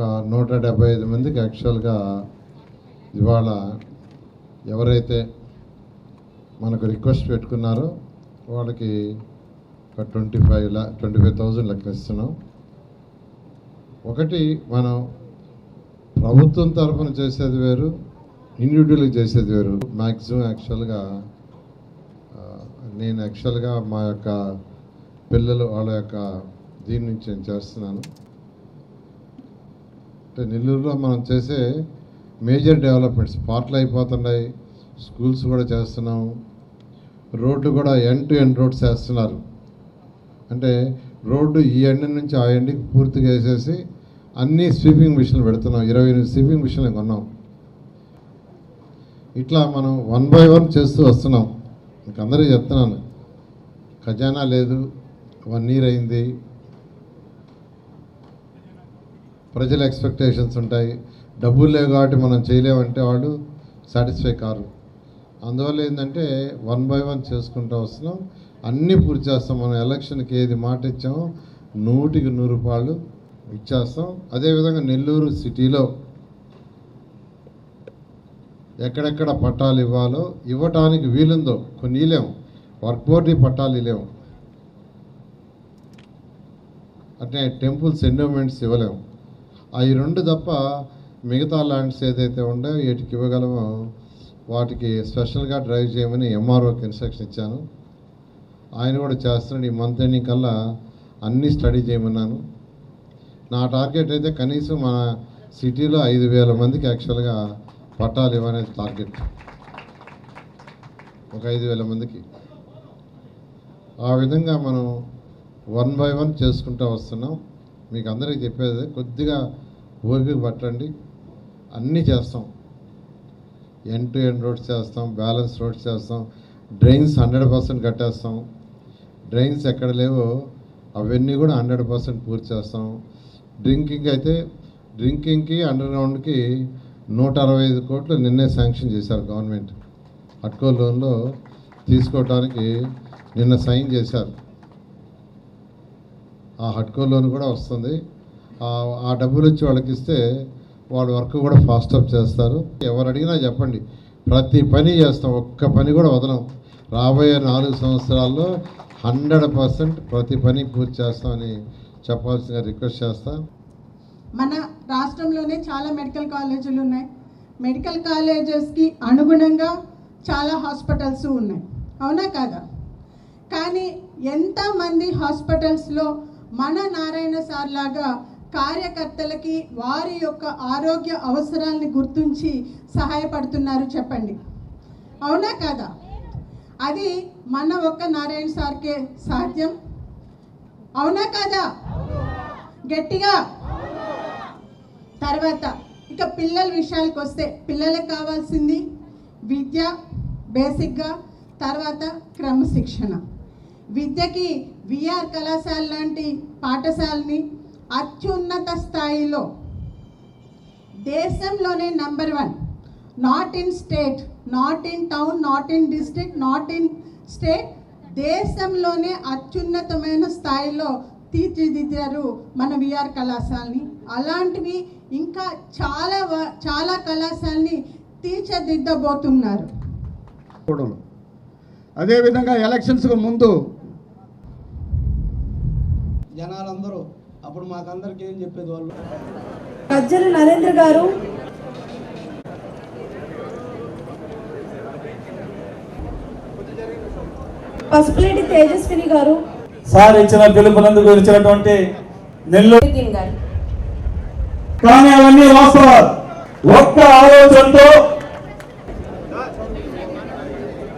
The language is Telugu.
ఒక నూట డెబ్బై ఐదు మందికి యాక్చువల్గా ఇవాళ ఎవరైతే మనకు రిక్వెస్ట్ పెట్టుకున్నారో వాళ్ళకి ఒక ట్వంటీ ఫైవ్ లా ట్వంటీ ఫైవ్ థౌజండ్ లెక్క ఇస్తున్నాం. ఒకటి మనం ప్రభుత్వం తరఫున చేసేది వేరు ఇండివిజువల్గా చేసేది వేరు. మ్యాక్సిమం యాక్చువల్గా నేను యాక్చువల్గా మా యొక్క పిల్లలు వాళ్ళ యొక్క దీని నుంచి నేను చేస్తున్నాను. అంటే నెల్లూరులో మనం చేసే మేజర్ డెవలప్మెంట్స్ పార్ట్లు అయిపోతున్నాయి స్కూల్స్ కూడా చేస్తున్నాం రోడ్లు కూడా ఎండ్ టు ఎండ్ రోడ్స్ వేస్తున్నారు అంటే రోడ్డు ఈ ఎండ్ నుంచి ఆ ఎండ్కి పూర్తిగా వేసేసి అన్ని స్వీపింగ్ మిషన్లు పెడుతున్నాం. ఇరవై ఎనిమిది స్వీపింగ్ మిషన్లు కొన్నాం. ఇట్లా మనం వన్ బై వన్ చేస్తూ వస్తున్నాం. మీకు అందరికీ చెప్తున్నాను. ఖజానా లేదు వన్ ఇయర్ అయింది. ప్రజల ఎక్స్పెక్టేషన్స్ ఉంటాయి. డబ్బులు లేవు కాబట్టి మనం చేయలేమంటే వాళ్ళు సాటిస్ఫై కారు. అందువల్ల ఏంటంటే వన్ బై వన్ చేసుకుంటూ వస్తున్నాం. అన్నీ పూర్తి చేస్తాం. మనం ఎలక్షన్కి ఏది మాట ఇచ్చామో నూటికి నూరు రూపాయలు ఇచ్చేస్తాం. అదేవిధంగా నెల్లూరు సిటీలో ఎక్కడెక్కడ పట్టాలు ఇవ్వాలో ఇవ్వటానికి వీలుందో కొన్ని ఇలేము వర్క్ బోర్డు పట్టాలు ఇలేము అంటే టెంపుల్స్ ఎండోమెంట్స్ ఇవ్వలేము అవి రెండు తప్ప మిగతా ల్యాండ్స్ ఏదైతే ఉండో వీటికి ఇవ్వగలమో వాటికి స్పెషల్గా డ్రైవ్ చేయమని ఎంఆర్ఓకి ఇన్స్ట్రక్షన్ ఇచ్చాను. ఆయన కూడా చేస్తున్నాడు. ఈ మంత్ ఎండింగ్ కల్లా అన్నీ స్టడీ చేయమన్నాను. నా టార్గెట్ అయితే కనీసం మన సిటీలో ఐదు వేల మందికి యాక్చువల్గా పట్టాలు ఇవ్వనేది టార్గెట్. ఒక ఐదు వేల మందికి. ఆ విధంగా మనం వన్ బై వన్ చేసుకుంటూ వస్తున్నాం. మీకు అందరికీ చెప్పేది కొద్దిగా ఓపిక పట్టండి. అన్నీ చేస్తాం. ఎండ్ టు ఎండ్ రోడ్స్ చేస్తాం బ్యాలెన్స్ రోడ్స్ చేస్తాం డ్రైన్స్ హండ్రెడ్ పర్సెంట్ కట్టేస్తాం. డ్రైన్స్ ఎక్కడ లేవో అవన్నీ కూడా హండ్రెడ్ పర్సెంట్ పూర్తి చేస్తాం. డ్రింకింగ్ అయితే డ్రింకింగ్కి అండర్ గ్రౌండ్కి నూట అరవై ఐదు కోట్లు నిన్నే శాంక్షన్ చేశారు గవర్నమెంట్ అట్కో లోన్లో తీసుకోవటానికి నిన్న సైన్ చేశారు. ఆ హడ్కో లోన్ కూడా వస్తుంది. ఆ- డబ్బులు వచ్చి వాళ్ళకి ఇస్తే వాళ్ళ వర్క్ కూడా ఫాస్ట్ అప్ చేస్తారు. ఎవరు అడిగినా చెప్పండి. ప్రతి పని చేస్తాం. ఒక్క పని కూడా వదలం. రాబోయే నాలుగు సంవత్సరాల్లో హండ్రెడ్ పర్సెంట్ ప్రతి పని పూర్తి చేస్తామని చెప్పాల్సిన రిక్వెస్ట్ చేస్తాం. మన రాష్ట్రంలోనే చాలా మెడికల్ కాలేజీలు ఉన్నాయి. మెడికల్ కాలేజెస్కి అనుగుణంగా చాలా హాస్పిటల్స్ ఉన్నాయి. అవునా కాదా? కానీ ఎంతమంది హాస్పిటల్స్లో మన నారాయణ సార్ లాగా కార్యకర్తలకి వారి యొక్క ఆరోగ్య అవసరాల్ని గుర్తించి సహాయపడుతున్నారు చెప్పండి. అవునా కాదా? అది మన ఒక్క నారాయణ సార్కే సాధ్యం? అవునా కాదా? గట్టిగా? తర్వాత ఇక పిల్లల విషయాలకు వస్తే పిల్లలకు కావాల్సింది విద్య బేసిక్గా తర్వాత క్రమశిక్షణ. విద్యకి విఆర్ కళాశాల లాంటి పాఠశాలని అత్యున్నత స్థాయిలో. దేశంలోనే number one. Not in state not in town not in district not in state. దేశంలోనే అత్యున్నతమైన స్థాయిలో తీర్చిదిద్దారు మన విఆర్ కళాశాలని. అలాంటివి ఇంకా చాలా వ- చాలా కళాశాలని తీర్చిదిద్దబోతున్నారు. అదేవిధంగా ఎలక్షన్స్కు ముందు జనాలందరూ అప్పుడు మాకందరికి ఏం చెప్పేది వాళ్ళు? గజ్జల నరేంద్ర గారు. పసుపులేటి తేజస్విని గారు. సార్ ఇచ్చిన పిలుపునందుకు ఇచ్చినటువంటి నెల్లూరు కానీ అవన్నీ వాస్తవాలు. ఒక్క ఆలోచనతో